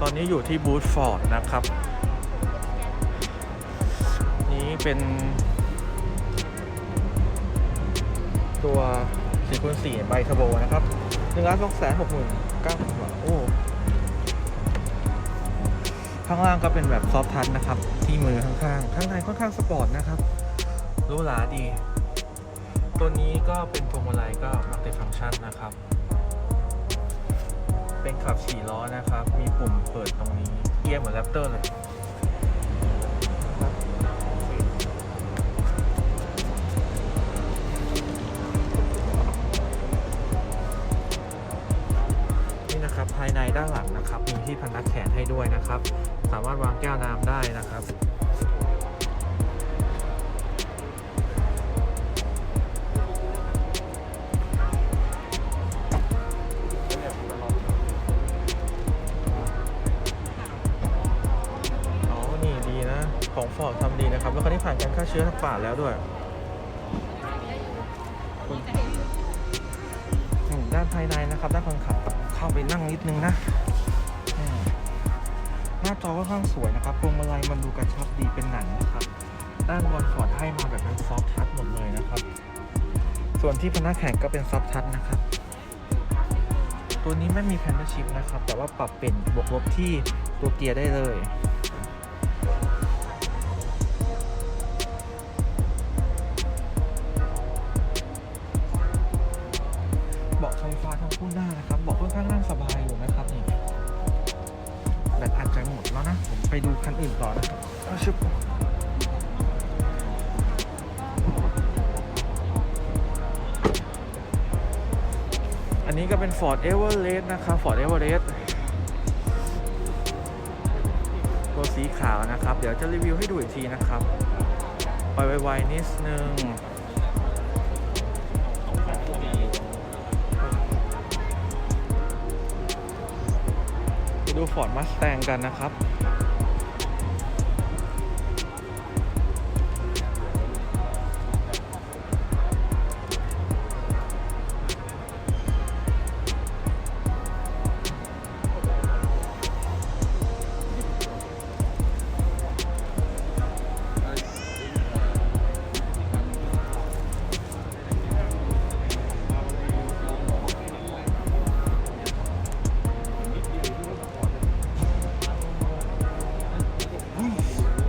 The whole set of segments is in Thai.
ตอนนี้อยู่ที่บูธฟอร์ดนะครับ นี้เป็น ตัว4คูณ4ใบเทอร์โบนะครับ1ล้าน2แสน6หมื่น9พันบาทโอ้ข้างล่างก็เป็นแบบซอฟทัชนะครับ ที่มือข้างๆ ข้างในค่อนข้างสปอร์ตนะครับรูหราดี ตัวนี้ก็เป็นพวงมาลัยก็มัลติฟังก์ชันนะครับ เป็นขับ4ล้อนะครับ มีปุ่มเปิดตรงนี้เกียร์เหมือนแรปเตอร์เลยนี่นะครับภายในด้านหลังนะครับ มีที่พนักแขนให้ด้วยนะครับ สามารถวางแก้วน้ำได้นะครับ ของฟอร์ดทำดีนะครับ แล้วคันนี้ผ่านการฆ่าเชื้อทางป่าแล้วด้วยด้านภายในนะครับ ด้านคนขับเข้าไปนั่งนิดนึงนะ หน้าจอค่อนข้างสวยนะครับพวงมาลัยมันดูกระชับดีเป็นหนังนะครับ ด้านบนฟอร์ดให้มาแบบเป็นซอฟทัชหมดเลยนะครับ ส่วนที่พนักแข่งก็เป็นซอฟทัชนะครับ ตัวนี้ไม่มีแพนเนอร์ชิพนะครับ แต่ว่าปรับเป็นบวกลบที่ตัวเกียร์ได้เลยาะไฟฟ้าทั้งคู่หน้านะครับเบาะค่อนข้างนั่งสบายอยู่นะครับนี่แบตอาจจะหมดแล้วนะ ผมไปดูคันอื่นต่อนะครับเอาชุบอันนี้ก็เป็น Ford Everest นะครับ Ford Everest ตัวสีขาวนะครับ เดี๋ยวจะรีวิวให้ดูอีกทีนะครับ ไปไวๆนิดนึง Ford Mustang กันนะครับ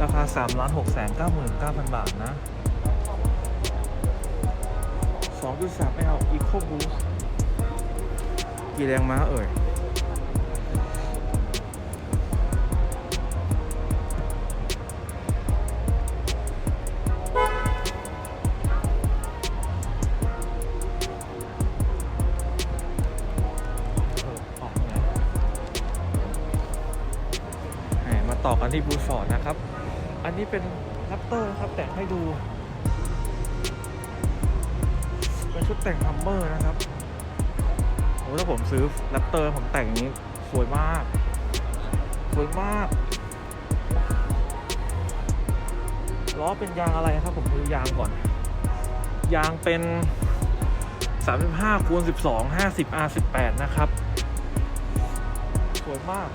ราคา3ล้าน6แสน99,000 บาทนะ 2.3 L Eco Boost กี่แรงม้าเอ่ยเออออกไงแหมมาต่อกันที่บูฟอร์ดนะครับ อันนี้เป็นแรปเตอร์ครับแต่งให้ดูเป็นชุดแต่งฮัมเมอร์นะครับโอ้ถ้าผมซื้อแรปเตอร์ผมแต่งนี้สวยมาก สวยมากล้อเป็นยางอะไรครับ ผมดูยางก่อน ยางเป็น 35คูณ12 50 R18 นะครับ สวยมาก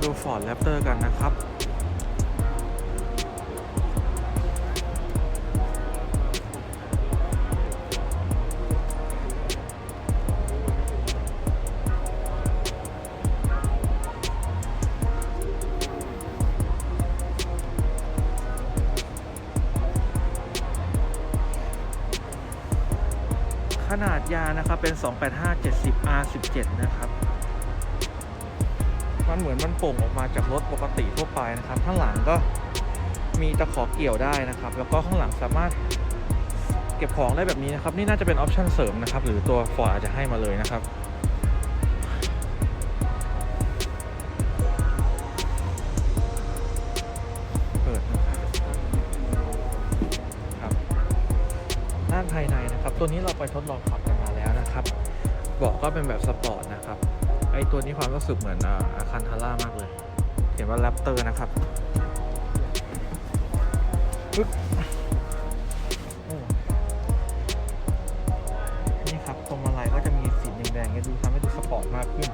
มาดู Ford Raptor กันนะครับ ขนาดยานะครับเป็น 285 70 R17 นะครับ มันเหมือนมันโป่งออกมาจากรถปกติทั่วไปนะครับ ข้างหลังก็มีตะขอเกี่ยวได้นะครับ แล้วก็ข้างหลังสามารถเก็บของได้แบบนี้นะครับ นี่น่าจะเป็นออปชั่นเสริมนะครับ หรือตัว Ford อาจจะให้มาเลยนะครับเปิดนะครับครับภายในนะครับ ตัวนี้เราไปทดลองขับกันมาแล้วนะครับเบาะก็เป็นแบบสปอร์ตนะครับ อตัวนี้ความรู้สึกเหมือนอาคันทาร่ามากเลย เขียนว่าแรปเตอร์นะครับปึ๊บนี่ครับพวงมาลัยก็จะมีสีแดงๆให้ดูทำให้ดูสปอร์ตมากขึ้น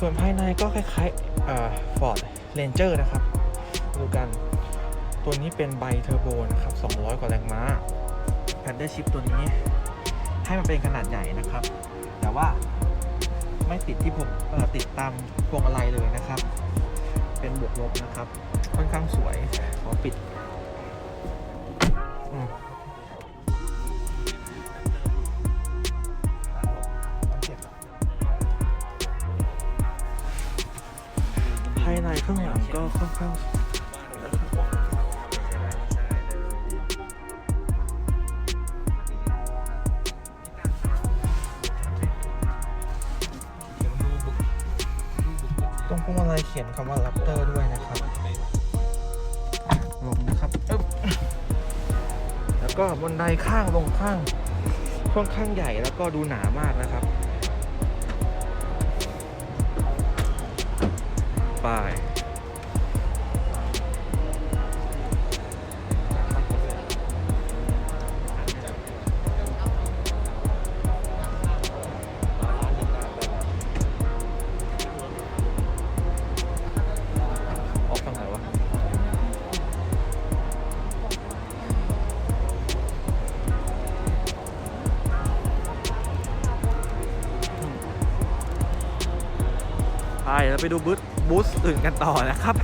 ส่วนภายในก็คล้ายๆฟอร์ดเรนเจอร์นะครับ ดูกัน ตัวนี้เป็นไบเทอร์โบนะครับ 200 กว่าแรงม้าแพดเดิลชิปตัวนี้ให้มันเป็นขนาดใหญ่นะครับ แต่ว่า ไม่ติดที่ผมติดตามพวงมาลัยเลยนะครับ เป็นบวกลบนะครับ ค่อนข้างสวย ขอปิดภายในข้างหลังก็ค่อนข้าง ตรงพวงมาลัยเขียนคำว่า Raptor ด้วยนะครับลงนะครับอึ๊บแล้วก็บนไดข้างลงข้างค่อนข้างใหญ่แล้วก็ดูหนามากนะครับ ไป้ ไปเราไปดูบูธบูธอื่นกันต่อนะครับ